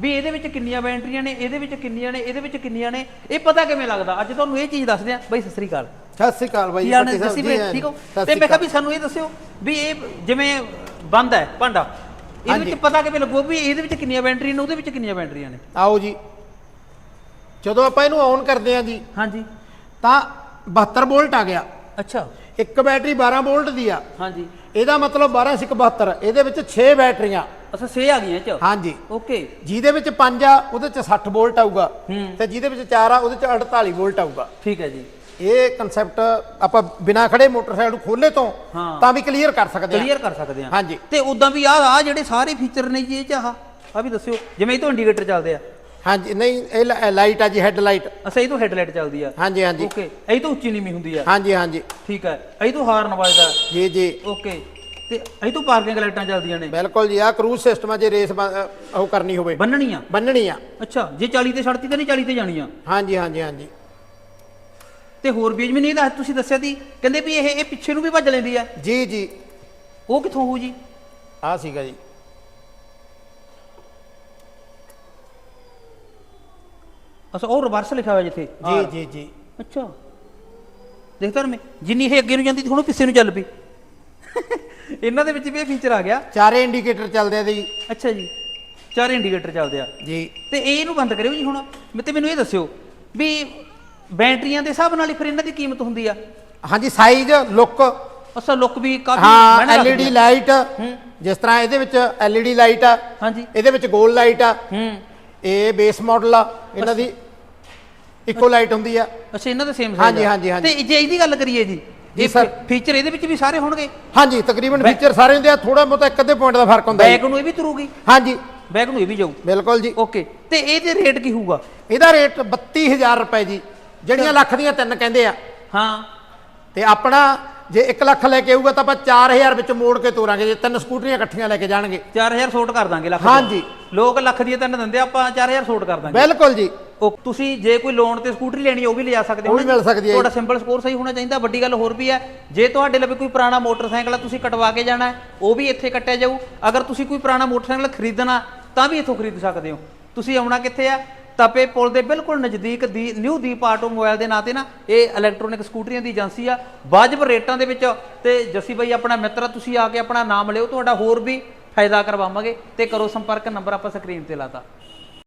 ਵੀ ਇਹਦੇ ਵਿੱਚ ਕਿੰਨੀਆਂ ਬੈਟਰੀਆਂ ਨੇ ਇਹਦੇ ਵਿੱਚ ਕਿੰਨੀਆਂ ਨੇ ਇਹਦੇ ਵਿੱਚ ਕਿੰਨੀਆਂ ਨੇ ਇਹ ਪਤਾ ਕਿਵੇਂ ਲੱਗਦਾ? ਅੱਜ ਤੁਹਾਨੂੰ ਇਹ ਚੀਜ਼ ਦੱਸਦੇ ਆ ਬਈ ਸਤਿ ਸ੍ਰੀ ਅਕਾਲ। ਸਤਿ ਸ੍ਰੀ ਅਕਾਲ ਬਾਈ ਸਾਹਿਬ ਦੱਸੀ ਹਾਂ ਠੀਕ ਹੋ? ਤੇ ਮੈਂ ਕਿਹਾ। ਵੀ ਸਾਨੂੰ ਇਹ ਦੱਸਿਓ ਵੀ ਇਹ ਜਿਵੇਂ ਬੰਦ ਹੈ ਭਾਂਡਾ। ਇਹਦੇ। ਵਿੱਚ ਪਤਾ ਕਿਵੇਂ ਲੱਗੂ ਵੀ ਇਹਦੇ ਵਿੱਚ ਕਿੰਨੀਆਂ ਬੈਟਰੀਆਂ ਨੇ ਉਹਦੇ ਵਿੱਚ ਕਿੰਨੀਆਂ ਬੈਟਰੀਆਂ ਨੇ? ਆਓ ਜੀ। ਜਦੋਂ ਆਪਾਂ ਇਹਨੂੰ ਔਨ ਕਰਦੇ ਆ ਜੀ ਹਾਂਜੀ। ਤਾਂ 72 ਵੋਲਟ ਆ ਗਿਆ। ਅੱਛਾ। ਇੱਕ ਬੈਟਰੀ 12 ਵੋਲਟ ਦੀ ਆ। ਹਾਂਜੀ। ਇਹਦਾ ਮਤਲਬ 12 ਸਿਕ 72 ਇਹਦੇ ਵਿੱਚ 6 ਬੈਟਰੀਆਂ। ਅੱਛਾ ਸੇ ਆ ਗਈਆਂ ਇਹ ਚ ਹਾਂਜੀ। ਓਕੇ ਜਿਹਦੇ ਵਿੱਚ 5 ਆ ਉਹਦੇ ਚ 60 ਵੋਲਟ ਆਊਗਾ। ਹੂੰ। ਤੇ ਜਿਹਦੇ ਵਿੱਚ 4 ਆ ਉਹਦੇ ਚ 48 ਵੋਲਟ ਆਊਗਾ। ਠੀਕ ਹੈ ਜੀ। ਇਹ ਕਨਸੈਪਟ ਆਪਾਂ ਬਿਨਾ ਖੜੇ ਮੋਟਰਸਾਈਕਲ ਨੂੰ ਖੋਲੇ ਤੋਂ ਹਾਂ। ਤਾਂ ਵੀ ਕਲੀਅਰ ਕਰ ਸਕਦੇ ਕਲੀਅਰ ਆ ਕਰ ਸਕਦੇ ਆ ਹਾਂਜੀ। ਤੇ ਉਦਾਂ ਵੀ ਆ ਆ ਜਿਹੜੇ ਸਾਰੇ ਫੀਚਰ ਨੇ ਜੀ ਇਹ ਚ ਆਹ ਆ ਵੀ ਦੱਸਿਓ। ਜਿਵੇਂ ਇਹ ਤੋਂ ਇੰਡੀਕੇਟਰ ਚੱਲਦੇ ਆ। ਹਾਂਜੀ ਨਹੀਂ ਇਹ ਲਾਈਟ ਆ ਜੀ ਹੈਡ ਲਾਈਟ ਅੱਛਾ ਇਹ ਤੋਂ ਹੈਡਲਾਈਟ ਚੱਲਦੀ ਆ। ਹਾਂਜੀ ਹਾਂਜੀ। ਓਕੇ ਇਹ ਤੋਂ ਉੱਚੀ ਨੀਵੀਂ ਹੁੰਦੀ ਆ। ਹਾਂਜੀ ਹਾਂਜੀ। ਠੀਕ ਹੈ ਇਹ ਤੋਂ ਹਾਰਨ ਵੱਜਦਾ। ਜੀ ਜੀ। ਓਕੇ ਤੇ ਇਹ ਤੋਂ ਪਾਰਕਿੰਗ ਲਾਈਟਾਂ ਚੱਲਦੀਆਂ ਨੇ। ਬਿਲਕੁਲ ਜੀ ਆ ਕਰੂਜ਼ ਸਿਸਟਮ ਆ ਜੇ ਰੇਸ ਉਹ ਕਰਨੀ ਹੋਵੇ। ਬੰਨਣੀਆਂ ਬੰਨਣੀ ਆ। ਅੱਛਾ ਜੇ 40 ਤੇ ਛੱਡਤੀ ਤਾਂ ਨਹੀਂ 40 ਤੇ ਜਾਣੀ ਆ। ਹਾਂਜੀ ਹਾਂਜੀ ਹਾਂਜੀ। ਤੇ ਹੋਰ ਵੀ ਮੈਨੂੰ ਇਹ ਦੱਸ ਤੁਸੀਂ ਦੱਸਿਆ ਸੀ ਕਹਿੰਦੇ ਵੀ ਇਹ ਇਹ ਪਿੱਛੇ ਨੂੰ ਵੀ ਭੱਜ ਲੈਂਦੀ ਆ। ਜੀ ਜੀ। ਉਹ ਕਿੱਥੋਂ ਹੋਊ ਜੀ? ਆ ਸੀਗਾ ਜੀ। ਅੱਛਾ ਉਹ ਰਿਵਰਸ ਲਿਖਿਆ ਹੋਇਆ ਜਿੱਥੇ? ਜੀ ਜੀ ਜੀ। ਅੱਛਾ। ਦੇਖਦਾ ਮੈਂ। ਜਿੰਨੀ ਇਹ ਅੱਗੇ ਨੂੰ ਜਾਂਦੀ ਸੀ ਹੁਣ ਪਿੱਛੇ ਨੂੰ ਚੱਲ ਪਈ। ਇਹਨਾਂ ਦੇ ਵਿੱਚ ਵੀ ਇਹ ਫੀਚਰ ਆ ਗਿਆ। ਚਾਰੇ ਇੰਡੀਕੇਟਰ ਚੱਲਦੇ ਆ ਜੀ। ਅੱਛਾ ਜੀ। ਚਾਰ ਇੰਡੀਕੇਟਰ ਚੱਲਦੇ ਆ। ਜੀ। ਤੇ ਇਹ ਇਹਨੂੰ ਬੰਦ ਕਰਿਓ ਜੀ ਹੁਣ। ਮੈਂ ਤੇ ਮੈਨੂੰ ਇਹ ਦੱਸਿਓ ਵੀ ਬੈਟਰੀਆਂ ਦੇ ਹਿਸਾਬ ਨਾਲ ਹੀ ਫਿਰ ਇਹਨਾਂ ਦੀ ਕੀਮਤ ਹੁੰਦੀ ਆ। ਹਾਂਜੀ ਸਾਈਜ਼ ਲੁੱਕ ਅੱਛਾ ਲੁੱਕ ਵੀ ਕਾਫੀ ਹਾਂ ਐਲਈਡੀ। ਲਾਈਟ। ਜਿਸ ਤਰ੍ਹਾਂ ਇਹਦੇ ਵਿੱਚ ਐਲਈਡੀ ਲਾਈਟ ਆ। ਹਾਂਜੀ। ਇਹਦੇ ਵਿੱਚ ਗੋਲ ਲਾਈਟ ਆ। ਹੂੰ। ਇਹ ਬੇਸ ਮਾਡਲ ਆ। ਇਹਨਾਂ ਦੀ ਇੱਕੋ ਲਾਈਟ ਹੁੰਦੀ ਆ। ਅੱਛਾ ਇਹਨਾਂ ਦੇ ਸੇਮ ਹਾਂਜੀ, ਹਾਂਜੀ, ਹਾਂਜੀ। ਤੇ ਜੇ ਇਹਦੀ ਗੱਲ ਕਰੀਏ ਜੀ ਜੀ, ਇਹ ਸਰ। ਫੀਚਰ ਇਹਦੇ ਵਿੱਚ ਵੀ ਸਾਰੇ ਹੋਣਗੇ? ਹਾਂਜੀ ਤਕਰੀਬਨ ਫੀਚਰ ਸਾਰੇ ਹੁੰਦੇ ਆ ਥੋੜਾ ਬਹੁਤਾ ਇੱਕ ਅੱਧੇ ਪੁਆਇੰਟ ਦਾ ਫ਼ਰਕ ਹੁੰਦਾ ਬੈਕ ਜੀ ਨੂੰ ਇਹ ਵੀ ਤੁਰੂਗੀ? ਹਾਂਜੀ। ਬੈਕ ਨੂੰ ਇਹ ਵੀ ਜਾਊ? ਬਿਲਕੁਲ ਜੀ। ਓਕੇ। ਤੇ ਇਹਦੇ ਰੇਟ ਕੀ ਹੋਊਗਾ? ਇਹਦਾ ਰੇਟ 32000 ਰੁਪਏ ਜੀ। ਜਿਹੜੀਆਂ ਲੱਖ ਦੀਆਂ ਤਿੰਨ ਕਹਿੰਦੇ ਆ। ਹਾਂ। ਤੇ ਆਪਣਾ ਜੇ 1 ਲੱਖ ਲੈ ਕੇ ਆਊਗਾ ਤਾਂ ਆਪਾਂ 4000 ਵਿੱਚ ਮੋੜ ਕੇ ਤੋਰਾਂਗੇ ਜੇ ਤਿੰਨ ਸਕੂਟਰੀਆਂ ਇਕੱਠੀਆਂ ਲੈ ਕੇ ਜਾਣਗੇ। 4000 ਛੋਟ ਕਰ ਦਾਂਗੇ ਲੱਖ ਹਾਂਜੀ। ਲੋਕ ਲੱਖ ਦੀ ਤਿੰਨ ਦਿੰਦੇ ਆ, ਆਪਾਂ 4000 ਛੋਟ ਕਰ ਦਾਂਗੇ। ਬਿਲਕੁਲ ਜੀ। ਉਹ ਤੁਸੀਂ ਜੇ ਕੋਈ ਲੋਨ ਤੇ ਸਕੂਟਰੀ ਲੈਣੀ ਹੈ ਉਹ ਵੀ ਲਿਜਾ ਸਕਦੇ ਉਹ ਵੀ ਮਿਲ। ਸਕਦੀ ਹੈ ਤੁਹਾਡਾ ਸਿੰਪਲ ਸਕੋਰ ਸਹੀ ਹੋਣਾ ਚਾਹੀਦਾ ਵੱਡੀ ਗੱਲ ਹੋਰ ਵੀ ਹੈ ਜੇ ਤੁਹਾਡੇ ਲਵੇ ਕੋਈ ਪੁਰਾਣਾ ਮੋਟਰਸਾਈਕਲ ਆ ਤੁਸੀਂ ਕਟਵਾ ਕੇ ਜਾਣਾ ਹੈ, ਉਹ ਵੀ ਇੱਥੇ ਕੱਟਿਆ ਜਾਊ। ਅਗਰ ਤੁਸੀਂ ਕੋਈ ਪੁਰਾਣਾ ਮੋਟਰਸਾਈਕਲ ਖਰੀਦਣਾ ਤਾਂ ਵੀ ਇੱਥੋਂ ਖਰੀਦ ਸਕਦੇ ਹੋ। ਤੁਸੀਂ ਆਉਣਾ ਕਿੱਥੇ ਆ? ਤਪੇ ਪੁਲ ਦੇ ਬਿਲਕੁਲ ਨਜ਼ਦੀਕ ਦੀ ਨਿਊ ਦੀਪ ਆਟੋਮੋਬਾਈਲ ਦੇ ਨਾਂ ਤੇ ਨਾ ਇਹ ਇਲੈਕਟ੍ਰੋਨਿਕ ਸਕੂਟਰੀਆਂ ਦੀ ਏਜੰਸੀ ਆ। ਵਾਜਬ ਰੇਟਾਂ ਦੇ ਵਿੱਚ ਤੇ ਜੱਸੀ ਬਾਈ ਆਪਣਾ ਮਿੱਤਰ ਆ ਤੁਸੀਂ ਆ ਕੇ ਆਪਣਾ ਨਾਮ ਲਿਓ ਤੁਹਾਡਾ ਹੋਰ ਵੀ ਫਾਇਦਾ ਕਰਵਾਵਾਂਗੇ ਤੇ ਕਰੋ ਸੰਪਰਕ ਨੰਬਰ ਆਪਾਂ ਸਕਰੀਨ ਤੇ ਲਾਤਾ।